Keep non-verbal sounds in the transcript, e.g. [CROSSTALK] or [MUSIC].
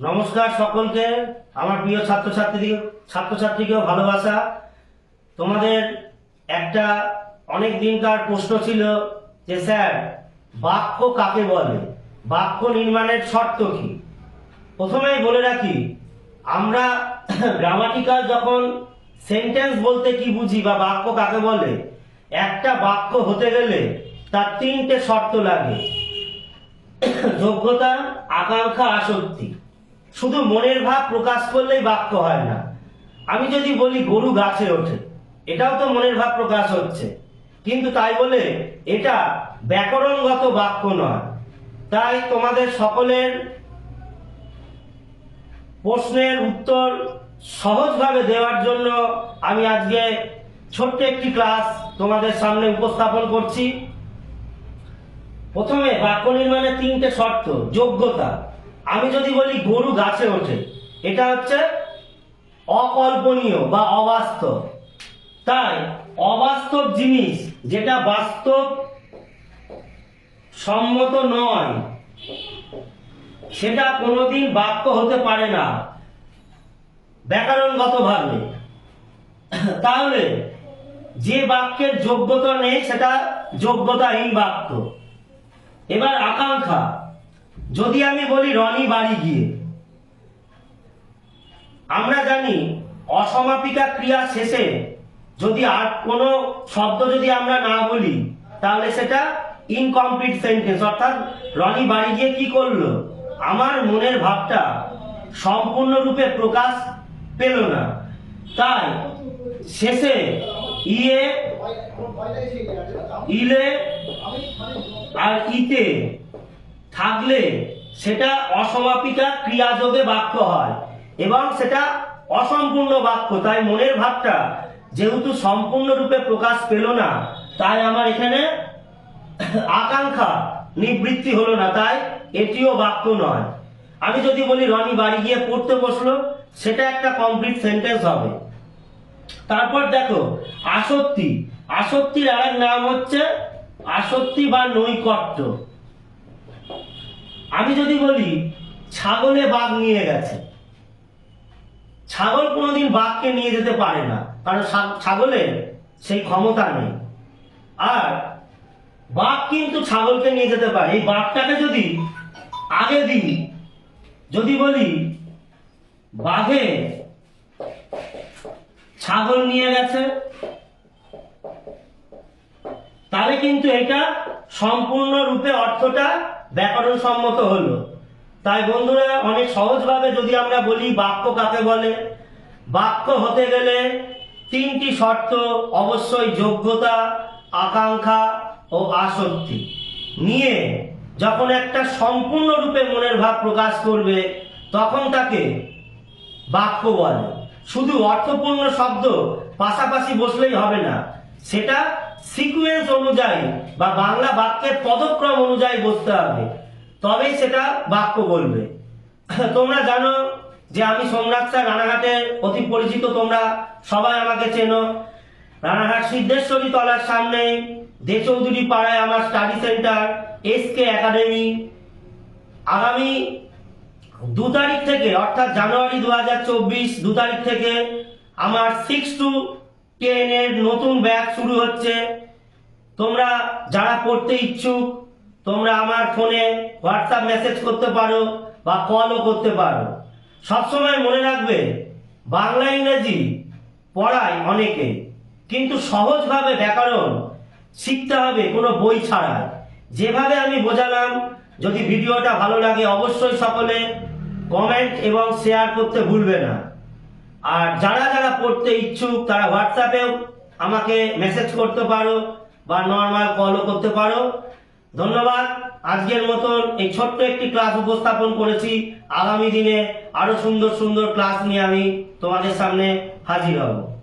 নমস্কার সকলকে, আমার প্রিয় ছাত্রছাত্রী ছাত্রছাত্রীকেও ভালোবাসা। তোমাদের একটা অনেক দিনকার প্রশ্ন ছিল যে, স্যার, বাক্য কাকে বলে? বাক্য নির্মাণের শর্ত কি? প্রথমেই বলে রাখি, আমরা [CLEARS THROAT] গ্রামাটিক্যাল যখন সেন্টেন্স বলতে কি বুঝি বা বাক্য কাকে বলে, একটা বাক্য হতে গেলে তার তিনটে শর্ত লাগে। [CLEARS THROAT] যোগ্যতা, আকাঙ্ক্ষা, আসক্তি। শুধু মনের ভাব প্রকাশ করলেই বাক্য হয় না। আমি যদি বলি গরু গাছে ওঠে, এটাও তো মনের ভাব প্রকাশ হচ্ছে। কিন্তু তাই বলে এটা ব্যাকরণগত বাক্য নয়। তাই তোমাদের সকলের প্রশ্নের উত্তর সহজভাবে দেওয়ার জন্য আমি আজকে ছোট্ট একটি ক্লাস তোমাদের সামনে উপস্থাপন করছি। প্রথমে বাক্য নির্মাণের তিনটে শর্ত, যোগ্যতা। আমি যদি বলি গরু গাছে ওঠে, এটা হচ্ছে অকল্পনীয় বা অবাস্তব। তাই অবাস্তব জিনিস যেটা বাস্তব সম্মত নয়, সেটা কোনোদিন বাক্য হতে পারে না। ব্যাকরণগতভাবে তাহলে যে বাক্যের যোগ্যতা নেই, সেটা যোগ্যতাহীন বাক্য। এবার আকাঙ্ক্ষা। যদি আমি বলি রনি বাড়ি গিয়ে, আমরা জানি অসমাপিকা ক্রিয়া শেষে যদি আর কোনো শব্দ যদি আমরা না বলি, তাহলে সেটা ইনকমপ্লিট সেন্টেন্স অর্থাৎ রনি বাড়ি গিয়ে কি করল? আমার মনের ভাবটা সম্পূর্ণরূপে প্রকাশ পেল না। তাই শেষে ইয়ে ইলে আর ইতে থাকলে সেটা অসমাপিকা ক্রিয়াযোগে বাক্য হয় এবং সেটা অসম্পূর্ণ বাক্য। তাই মনের ভাবটা যেহেতু সম্পূর্ণরূপে প্রকাশ পেল না, তাই আমার এখানে আকাঙ্ক্ষা নিবৃত্তি হলো না, তাই এটিও বাক্য নয়। আমি যদি বলি, রনি বাড়ি গিয়ে পড়তে বসল, সেটা একটা কমপ্লিট সেন্টেন্স হবে। তারপর দেখো, আসক্তি। আসক্তির আরেক নাম হচ্ছে আসত্তি বা নৈকট্য। আমি যদি বলি, ছাগলে বাঘ নিয়ে গেছে। ছাগল কোনোদিন বাঘকে নিয়ে যেতে পারে না, কারণ ছাগলের সেই ক্ষমতা নেই। আর বাঘ কিন্তু ছাগলকে নিয়ে যেতে পারে। এই বাঘটাকে যদি আগে দিই, যদি বলি, বাঘে ছাগল নিয়ে গেছে, তাহলে কিন্তু এটা সম্পূর্ণরূপে অর্থটা ব্যাকরণ সম্মত হলো। তাই বন্ধুরা, অনেক সহজভাবে যদি আমরা বলি বাক্য কাকে বলে, বাক্য হতে গেলে তিনটি শর্ত অবশ্যই যোগ্যতা, আকাঙ্ক্ষা ও আসক্তি। নিয়ে যখন একটা সম্পূর্ণরূপে মনের ভাব প্রকাশ করবে, তখন তাকে বাক্য বলে। শুধু অর্থপূর্ণ শব্দ পাশাপাশি বসলেই হবে না, সেটা সিকুয়েন্স অনুযায়ী বা বাংলা বাক্যের পদক্রম অনুযায়ী বসতে হবে। তবেই সেটা বাক্য বলবে। তোমরা জানো যে আমি সোমনাথ স্যার রানাঘাটের অতি পরিচিত, তোমরা সবাই আমাকে চেনো। রানাঘাট সিদ্ধেশ্বরী তলার সামনে দে চৌধুরী পাড়ায় আমার study centre S K academy আগামী দু তারিখ থেকে, অর্থাৎ জানুয়ারি দু হাজার চব্বিশ দু তারিখ থেকে আমার সিক্স টু টেন এর নতুন ব্যাচ শুরু হচ্ছে। তোমরা যারা পড়তে ইচ্ছুক, তোমরা আমার ফোনে হোয়াটসঅ্যাপ মেসেজ করতে পারো বা কলও করতে পারো। সবসময় মনে রাখবে, বাংলা, ইংরেজি পড়ায় অনেকে, কিন্তু সহজভাবে ব্যাকরণ শিখতে হবে কোনো বই ছাড়া যেভাবে আমি বোঝালাম, যদি ভিডিওটা ভালো লাগে অবশ্যই সকলে কমেন্ট এবং শেয়ার করতে ভুলবে না। আর যারা যারা পড়তে ইচ্ছুক, তারা হোয়াটসঅ্যাপেও আমাকে মেসেজ করতে পারো বা নর্মাল কলও করতে পারো। ধন্যবাদ। আজকের মতন এই ছোট্ট একটি ক্লাস উপস্থাপন করেছি। আগামী দিনে আরও সুন্দর সুন্দর ক্লাস নিয়ে আমি তোমাদের সামনে হাজির হব।